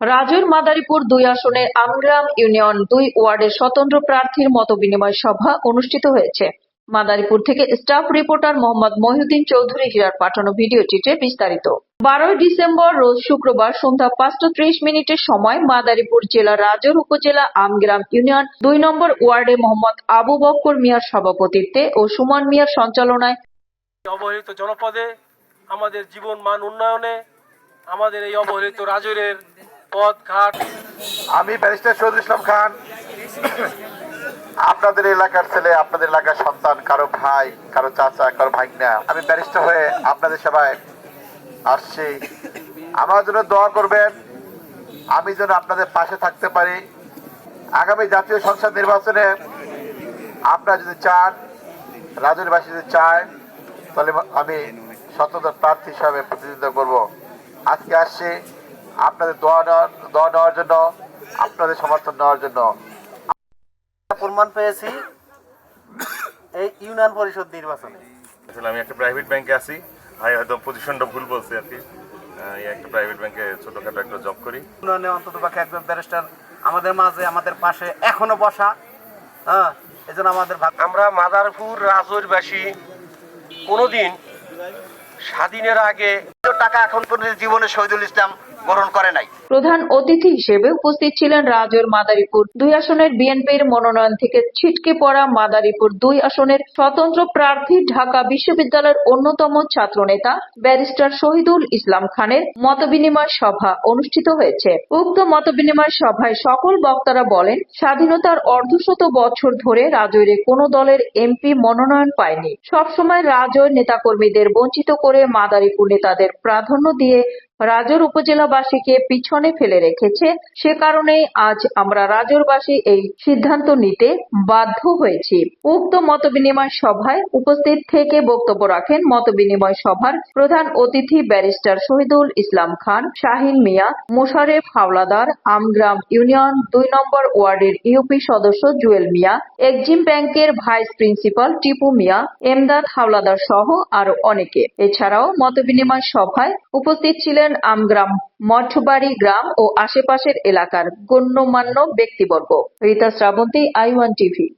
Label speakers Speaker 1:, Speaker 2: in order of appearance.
Speaker 1: রাজৈর মাদারীপুর দুই আসনের আমগ্রাম ইউনিয়ন দুই ওয়ার্ডের স্বতন্ত্র প্রার্থীর মত বিনিময় সভা অনুষ্ঠিত হয়েছে। মাদারীপুর থেকে স্টাফ রিপোর্টার মোহাম্মদ মহিউদ্দিন চৌধুরী হীরার পাঠানো ভিডিও চিত্রে বিস্তারিত। বারোই ডিসেম্বর, রোজ শুক্রবার সন্ধ্যা পাঁচটা ত্রিশ মিনিটের সময় মাদারীপুর জেলার রাজৌর উপজেলা আমগ্রাম ইউনিয়ন দুই নম্বর ওয়ার্ডে মোহাম্মদ আবু বক্কর মিয়ার সভাপতিত্বে ও সুমন মিয়ার সঞ্চালনায়
Speaker 2: অবহেলিত জনপদে, আমাদের জীবন মান উন্নয়নে, আমাদের এই অবহেলিত রাজুরের পথ ঘাট।
Speaker 3: আমি ব্যারিস্টার শহীদুল ইসলাম খান। আপনাদের এলাকার ছেলে, আপনাদের এলাকার সন্তান, কারও ভাই, কারও চাচা, কারও ভাইনা আমি ব্যারিস্টার হয়ে আপনাদের সবাই আসছি। আমার জন্য দোয়া করবেন। আমি যেন আপনাদের পাশে থাকতে পারি। আগামী জাতীয় সংসদ নির্বাচনে আপনারা যদি চান রাজনীতিবাসী যদি চায়, তাহলে আমি স্বতন্ত্র প্রার্থী হিসাবে প্রতিনিধিত্ব করব। আজকে আসছি। আপনাদের দোয়া নেওয়ার দোয়া নেওয়ার জন্য আপনাদের সমর্থন নেওয়ার জন্য।
Speaker 4: প্রমাণ পেয়েছি এই ইউনিয়ন পরিষদ নির্বাচনে।
Speaker 5: আসলে আমি একটা প্রাইভেট ব্যাংকে আছি। ভাই হয়তো পজিশনটা ভুল বলছে আর কি। একটা প্রাইভেট ব্যাংকে ছোটখাটো একটা জব করি।
Speaker 4: ইউনিয়নে অন্তত পক্ষে একজন ব্যারিস্টার আমাদের মাঝে আমাদের পাশে এখনও বসা। হ্যাঁ এই জন্য আমাদের ভাগ
Speaker 2: আমরা মাদারপুর রাজৈরবাসী কোনোদিন স্বাধীনের আগে
Speaker 4: টাকা এখন পর্যন্ত জীবনে শহীদুল ইসলাম গ্রহণ করে নাই।
Speaker 1: প্রধান অতিথি হিসেবে উপস্থিত ছিলেন রাজৈর মাদারীপুর দুই আসনের বিএনপির মনোনয়ন থেকে ছিটকে পড়া মাদারীপুর দুই আসনের স্বতন্ত্র প্রার্থী ঢাকা বিশ্ববিদ্যালয়ের অন্যতম ছাত্রনেতা ব্যারিস্টার শহীদুল ইসলাম খানের মতবিনিময় সভা অনুষ্ঠিত হয়েছে। উক্ত মতবিনিময় সভায় সকল বক্তারা বলেন, স্বাধীনতার অর্ধশত বছর ধরে রাজৈরে কোনো দলের এমপি মনোনয়ন পায়নি। সবসময় রাজৈর নেতাকর্মীদের বঞ্চিত করে মাদারীপুর নেতাদের প্রাধান্য দিয়ে রাজৌর উপজেলাবাসীকে পিছনে ফেলে রেখেছে। সে কারণেই আজ আমরা রাজৌরবাসী এই সিদ্ধান্ত নিতে বাধ্য হয়েছি। উক্ত মতবিনিময় সভায় উপস্থিত থেকে বক্তব্য রাখেন মতবিনিময় সভার প্রধান অতিথি ব্যারিস্টার শহীদুল ইসলাম খান, শাহিন মিয়া, মোশারেফ হাওলাদার, আমগ্রাম ইউনিয়ন দুই নম্বর ওয়ার্ডের ইউপি সদস্য জুয়েল মিয়া এক্সিম ব্যাংকের ভাইস প্রিন্সিপাল টিপু মিয়া, এমদাদ হাওলাদার সহ আরও অনেকে। এছাড়াও মতবিনিময় সভায় উপস্থিত ছিলেন আমগ্রাম মঠবাড়ি গ্রাম ও আশেপাশের এলাকার গণ্যমান্য ব্যক্তিবর্গ। Rita Srabanti I one TV